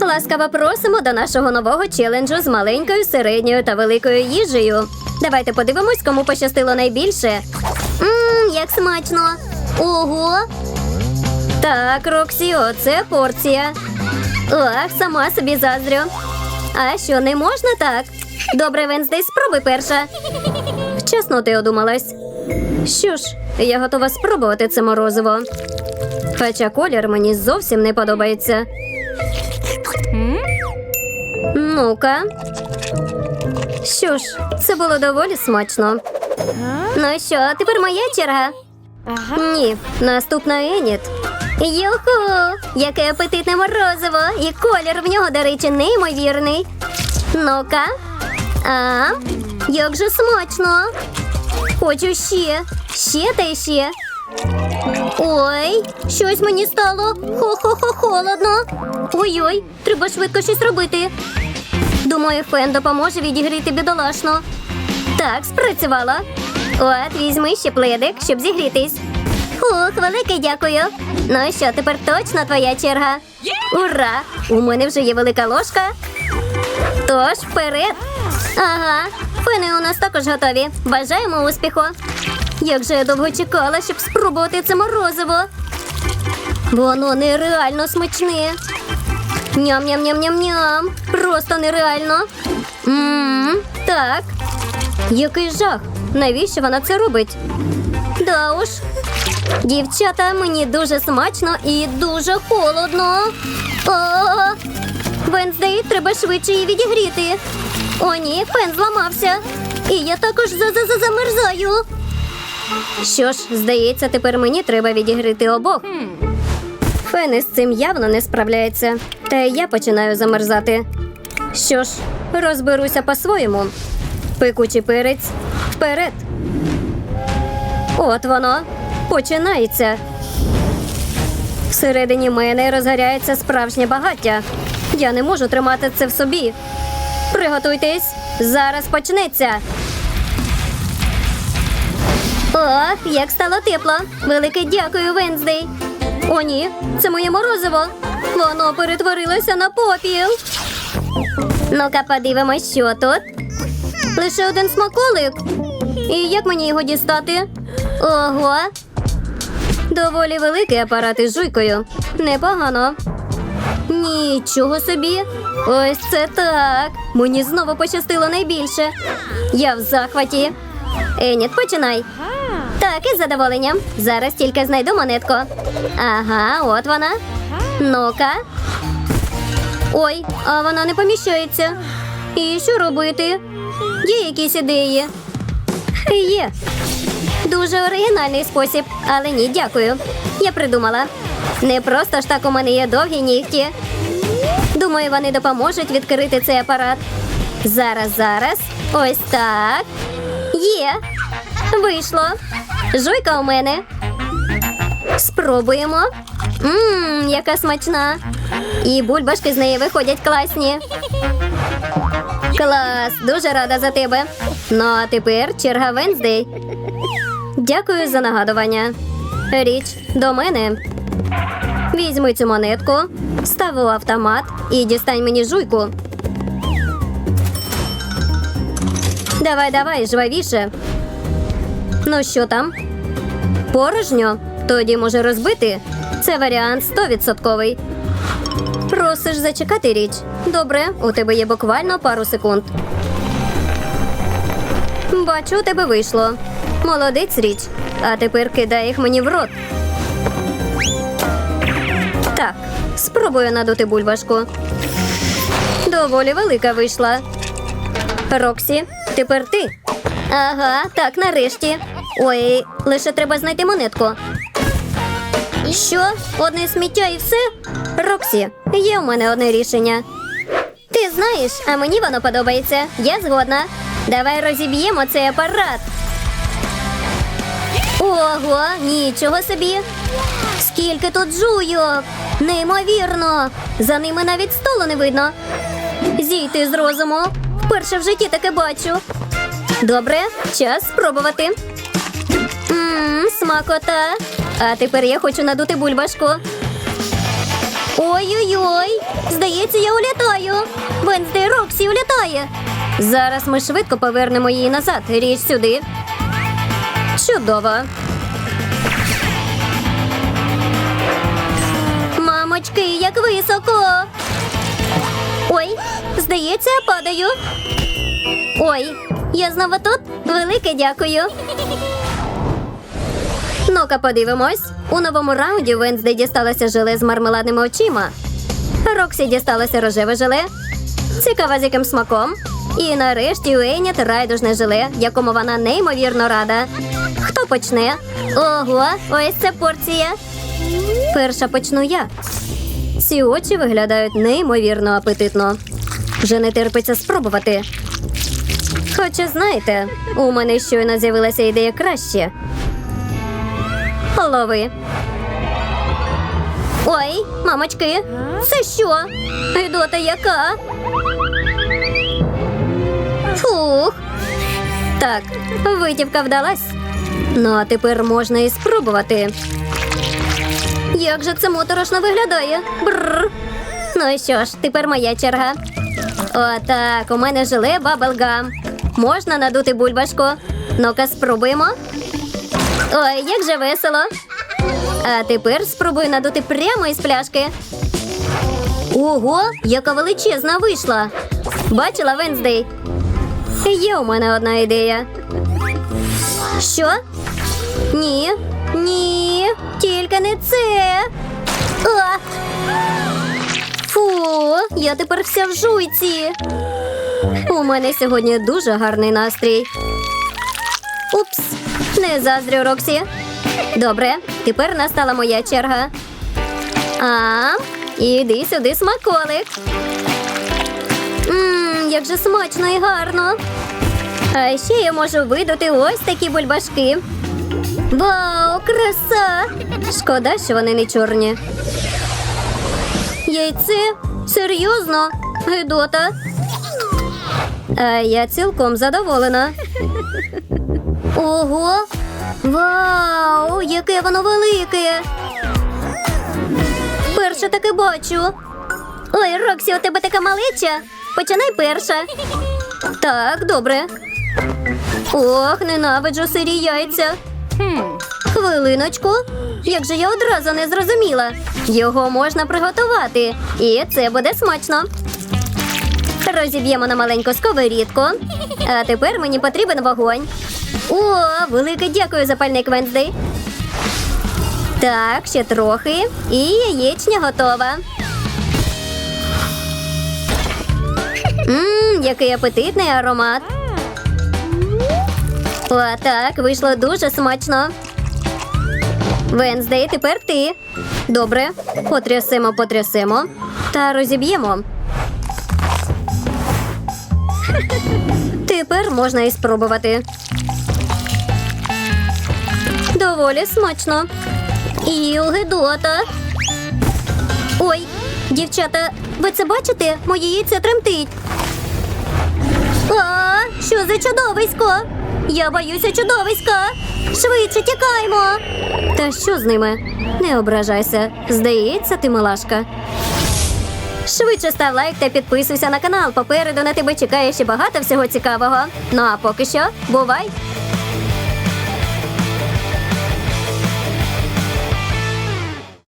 Ласкаво просимо до нашого нового челенджу з маленькою, середньою та великою їжею. Давайте подивимось, кому пощастило найбільше. Ммм, як смачно! Ого! Так, Роксі, оце порція. Ах, сама собі заздрю. А що, не можна так? Добре, Венздей, спробуй перша. Чесно, ти одумалась. Що ж, я готова спробувати це морозиво. Хоча колір мені зовсім не подобається. Ну-ка. Що ж, це було доволі смачно. Ну що, тепер моя черга? Ні, наступна Еніт. Юху! Яке апетитне морозиво! І колір в нього, до речі, неймовірний. Ну-ка. А, як же смачно! Хочу ще, ще та ще. Ой, щось мені стало хо-хо-хо холодно. Ой-ой, треба швидко щось робити. Думаю, фен допоможе відігріти бідолашну. Так, спрацювала. От, візьми ще пледик, щоб зігрітись. Ух, велике дякую. Ну що, тепер точно твоя черга. Ура! У мене вже є велика ложка. Тож вперед. Ага, фени у нас також готові. Бажаємо успіху. Як же я довго чекала, щоб спробувати це морозиво. Воно нереально смачне. Ням-ням-ням-ням-ням. Просто нереально. Ммм, так. Який жах. Навіщо вона це робить? Да уж. Дівчата, мені дуже смачно і дуже холодно. О, Венздей, треба швидше її відігріти. О, ні, фен зламався. І я також за-за-за замерзаю. Що ж, здається, тепер мені треба відігріти обох. Фен із цим явно не справляється. Та й я починаю замерзати. Що ж, розберуся по-своєму. Пекучий перець вперед. От воно починається. Всередині мене розгоряється справжнє багаття. Я не можу тримати це в собі. Приготуйтесь, зараз почнеться. Ох, як стало тепло. Велике дякую, Венздей. О, ні, це моє морозиво. Воно перетворилося на попіл. Ну-ка, подивимось, що тут. Лише один смаколик. І як мені його дістати? Ого. Доволі великий апарат із жуйкою. Непогано. Нічого собі. Ось це так. Мені знову пощастило найбільше. Я в захваті. Еніт, починай. Так, із задоволенням. Зараз тільки знайду монетку. Ага, от вона. Ну-ка. Ой, а вона не поміщається. І що робити? Є якісь ідеї? Є. Дуже оригінальний спосіб, але ні, дякую. Я придумала. Не просто ж так у мене є довгі нігті. Думаю, вони допоможуть відкрити цей апарат. Зараз, зараз. Ось так. Є. Вийшло. Жуйка у мене. Спробуємо. Ммм, яка смачна. І бульбашки з неї виходять класні. Клас, дуже рада за тебе. Ну а тепер черга Венздей. Дякую за нагадування. Річ до мене. Візьми цю монетку, став у автомат і дістань мені жуйку. Давай, давай, жвавіше. Ну що там? Порожньо? Тоді може розбити. Це варіант стовідсотковий. Просиш зачекати річ. Добре, у тебе є буквально пару секунд. Бачу, у тебе вийшло. Молодець річ. А тепер кидай їх мені в рот. Так, спробую надути бульбашку. Доволі велика вийшла. Роксі, тепер ти. Ага, так, нарешті. Ой, лише треба знайти монетку. Що? Одне сміття і все? Роксі, є у мене одне рішення. Ти знаєш, а мені воно подобається. Я згодна. Давай розіб'ємо цей апарат. Ого, нічого собі. Скільки тут жуйок! Неймовірно! За ними навіть столу не видно. Зійти з розуму. Вперше в житті таке бачу. Добре, час спробувати. Ммм, смакота. А тепер я хочу надути бульбашку. Ой-ой-ой! Здається, я улітаю. Венздей Роксі улітає. Зараз ми швидко повернемо її назад. Річ сюди. Чудово. Мамочки, як високо. Ой, здається, я падаю. Ой, я знову тут. Велике дякую. Ну-ка, подивимось. У новому раунді Венздей дісталося желе з мармеладними очима. Роксі дісталося рожеве желе. Цікаво, з яким смаком. І нарешті у райдужне желе, якому вона неймовірно рада. Хто почне? Ого, ось це порція. Перша почну я. Ці очі виглядають неймовірно апетитно. Вже не терпиться спробувати. Хоча, знаєте, у мене щойно з'явилася ідея краще. Лови. Ой, мамочки, це що? Гидота яка? Фух. Так, витівка вдалась. Ну, а тепер можна і спробувати. Як же це моторошно виглядає? Бррр. Ну що ж, тепер моя черга. Отак, у мене желе баблгам. Можна надути бульбашку. Ну-ка, спробуємо. Ой, як же весело. А тепер спробую надути прямо із пляшки. Ого, яка величезна вийшла. Бачила Венздей? Є у мене одна ідея. Що? Ні, ні, тільки не це. А! Фу, я тепер вся в жуйці. У мене сьогодні дуже гарний настрій. Упс, не заздрю Роксі. Добре, тепер настала моя черга. А, іди сюди, смаколик. Ммм, як же смачно і гарно. А ще я можу видати ось такі бульбашки. Вау, краса! Шкода, що вони не чорні. Яйце? Серйозно? Гидота? А я цілком задоволена. Ого! Вау! Яке воно велике! Перше таке бачу. Ой, Роксі, у тебе така малеча. Починай перша. Так, добре. Ох, ненавиджу сирі яйця. Хвилиночку. Як же я одразу не зрозуміла. Його можна приготувати. І це буде смачно. Розіб'ємо на маленьку сковорідку. А тепер мені потрібен вогонь. О, велике дякую, запальник Венздей. Так, ще трохи. І яєчня готова. Ммм, який апетитний аромат. Отак, вийшло дуже смачно. Венздей, тепер ти. Добре, потрясемо, потрясемо та розіб'ємо. Тепер можна і спробувати. Доволі смачно. І гидота. Ой, дівчата, ви це бачите? Моє яйце тремтить. А, що за чудовисько? Я боюся чудовиська. Швидше тікаймо. Та що з ними? Не ображайся. Здається, ти милашка. Швидше став лайк та підписуйся на канал. Попереду на тебе чекає ще багато всього цікавого. Ну а поки що, бувай!